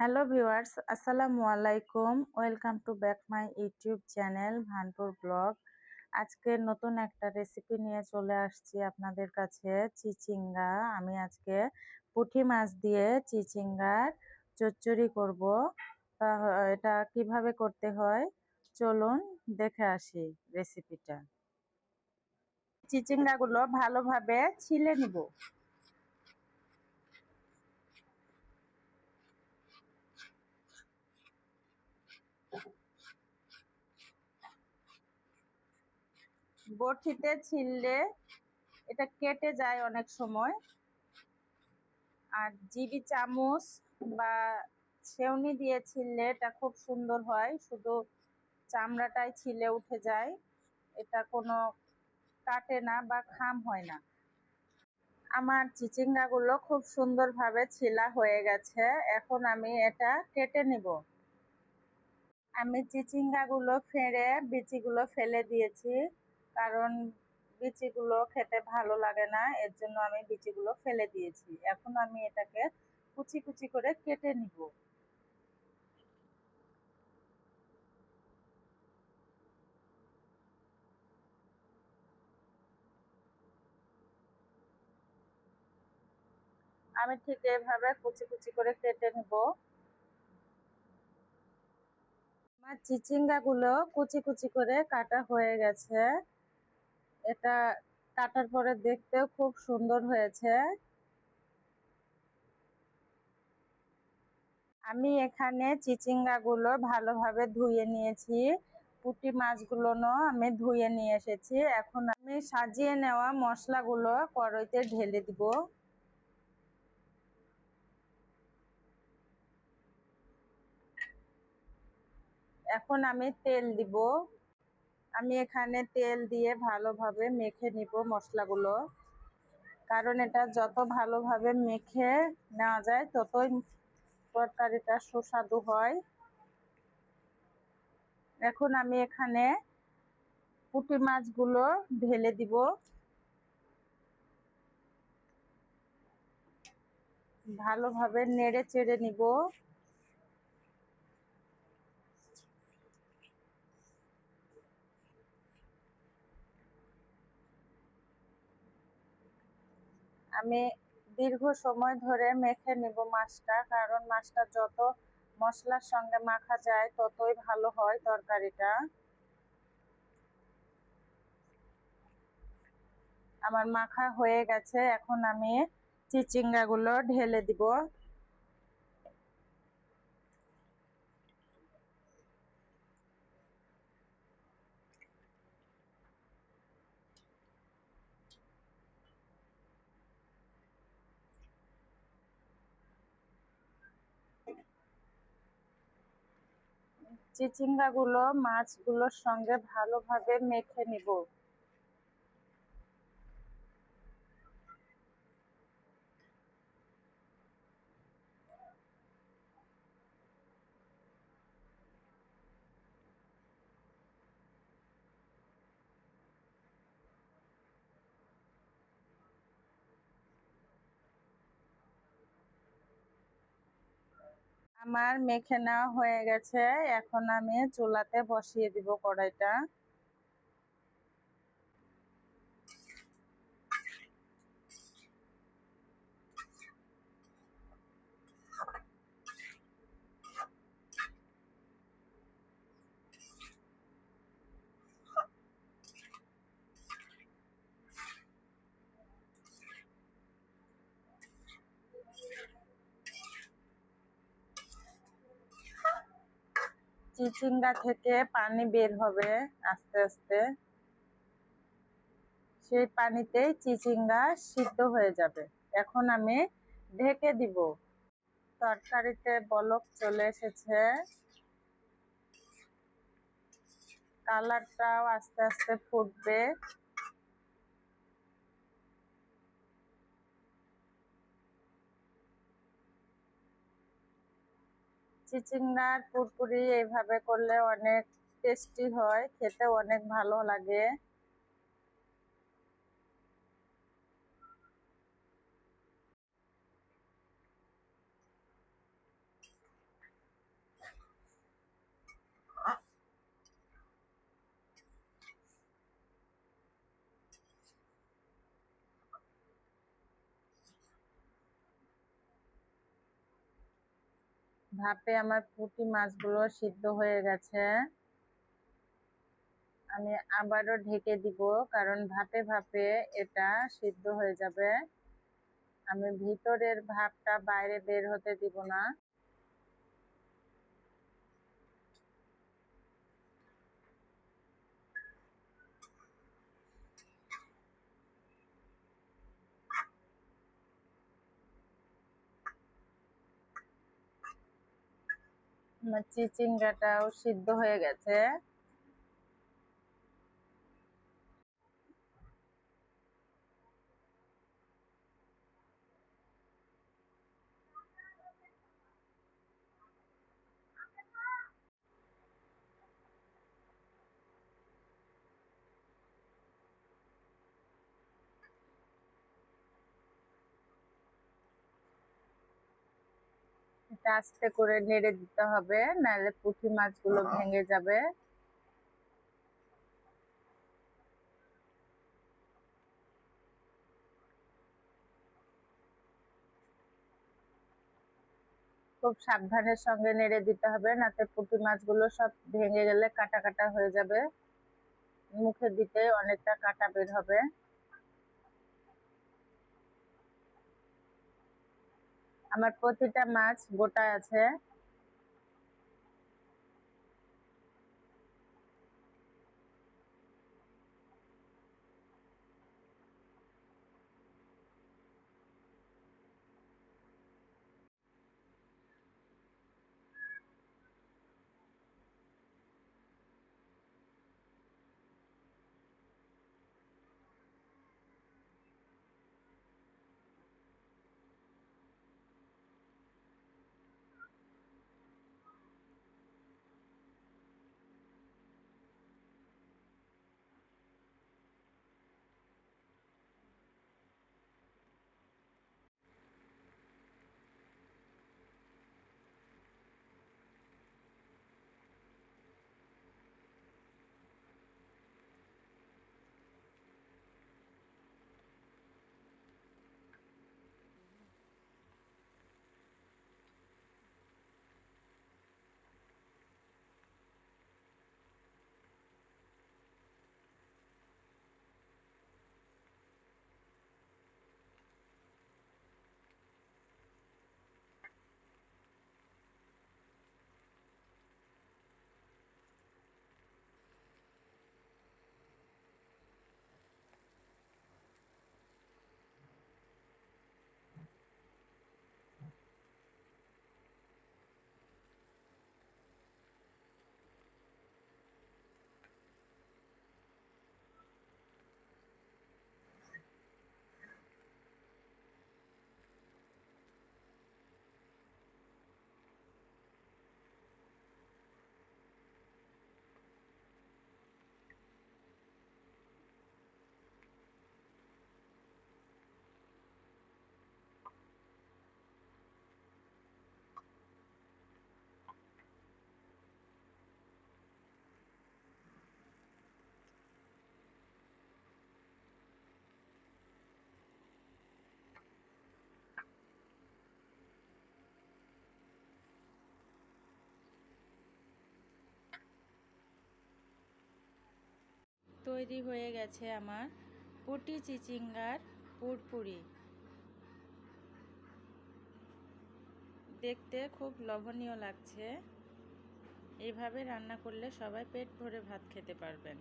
Hello viewers আসসালামু আলাইকুম welcome to back my YouTube channel Bhanpur blog আজকে নতুন একটা রেসিপি নিয়ে চলে আসছি আপনাদের কাছে, চিচিঙ্গা। আমি আজকে পুঁটি মাছ দিয়ে চিচিঙ্গার চচ্চড়ি করব। তা, এটা কীভাবে করতে হয়? চলুন দেখে আসি রেসিপিটা চিচিঙ্গাগুলো ভালোভাবে ছিলে নিব। বটিতে ছিললে এটা কেটে যায় অনেক সময়। আর জিবি চামচ বা ছেউনি দিয়ে ছিললে এটা খুব সুন্দর হয়, শুধু চামড়াটাই ছিলে উঠে যায়, এটা কোনো কাটে না বা খাম হয় না। আমার চিচিঙ্গাগুলো খুব সুন্দরভাবে ছিলা হয়ে গেছে, এখন আমি এটা কেটে নিব। আমি চিচিঙ্গাগুলো ফেড়ে, বিচিগুলো ফেলে দিয়েছি। কারণ বিচিগুলো খেতে ভালো লাগে না, এর জন্য আমি বিচিগুলো ফেলে দিয়েছি। এখন আমি এটাকে কুচি কুচি করে কেটে নিব। আমি ঠিক এভাবে কুচি কুচি করে কেটে নিব। আমার চিচিঙ্গা গুলো কুচি কুচি করে কাটা হয়ে গেছে। এটা কাটার পরে দেখতেও খুব সুন্দর হয়েছে। আমি এখানে চিচিঙ্গাগুলো ভালোভাবে ধুয়ে নিয়েছি। পুঁটি মাছগুলো আমি ধুয়ে নিয়ে এসেছি। এখন আমি সাজিয়ে নেওয়া মশলাগুলো কড়াইতে ঢেলে দিব। এখন আমি তেল দিব। আমি এখানে তেল দিয়ে ভালোভাবে মেখে নিব মশলাগুলো। কারণ এটা যত ভালোভাবে মেখে নেওয়া যায়, ততই তরকারিটা সুস্বাদু হয়। এখন আমি এখানে পুঁটি মাছগুলো ঢেলে দিব। ভালোভাবে নেড়ে চেড়ে নিব। আমি দীর্ঘ সময় ধরে মেখে নেব মাছটা, কারণ মাছটা যত মশলার সঙ্গে মাখা যায়, ততই ভালো হয় তরকারিটা। আমার মাখা হয়ে গেছে, এখন আমি চিচিঙ্গাগুলো ঢেলে দিব। চিচিঙ্গাগুলো মাছগুলোর সঙ্গে ভালোভাবে মেখে নিব। আমার মেখে নেওয়া হয়ে গেছে। এখন আমি চুলাতে বসিয়ে দিব কড়াইটা। চিচিঙ্গা থেকে পানি বের হবে আস্তে আস্তে। সেই পানিতে চিচিঙ্গা সিদ্ধ হয়ে যাবে। এখন আমি ঢেকে দিব। তরকারিতে বলক চলে এসেছে। কালারটাও আস্তে আস্তে ফুটবে। চিচিঙ্গার পুরপুরি এইভাবে করলে অনেক টেস্টি হয় খেতে অনেক ভালো লাগে। ভাপে আমার পুঁটি মাছগুলো সিদ্ধ হয়ে গেছে। আমি আবারও ঢেকে দিব, কারণ ভাপে ভাপে এটা সিদ্ধ হয়ে যাবে। আমি ভিতরের ভাপটা বাইরে বের হতে দিব না। চিচিঙ্গাটাও সিদ্ধ হয়ে গেছে। এটা আস্তে করে নেড়ে দিতে হবে নাহলে পুঁটি মাছগুলো ভেঙে যাবে। খুব সাবধানের সঙ্গে নেড়ে দিতে হবে নাতে পুঁটি মাছগুলো সব ভেঙে গেলে কাটা কাটা হয়ে যাবে। মুখে দিতে অনেকটা কাটা বের হবে। আমার প্রতিটা মাছ গোটা আছে। তৈরি হয়ে গেছে আমার পুটি চিচিঙ্গার পুরপুরি। দেখতে খুব লোভনীয় লাগছে। এভাবে রান্না করলে সবাই পেট ভরে ভাত খেতে পারবেন।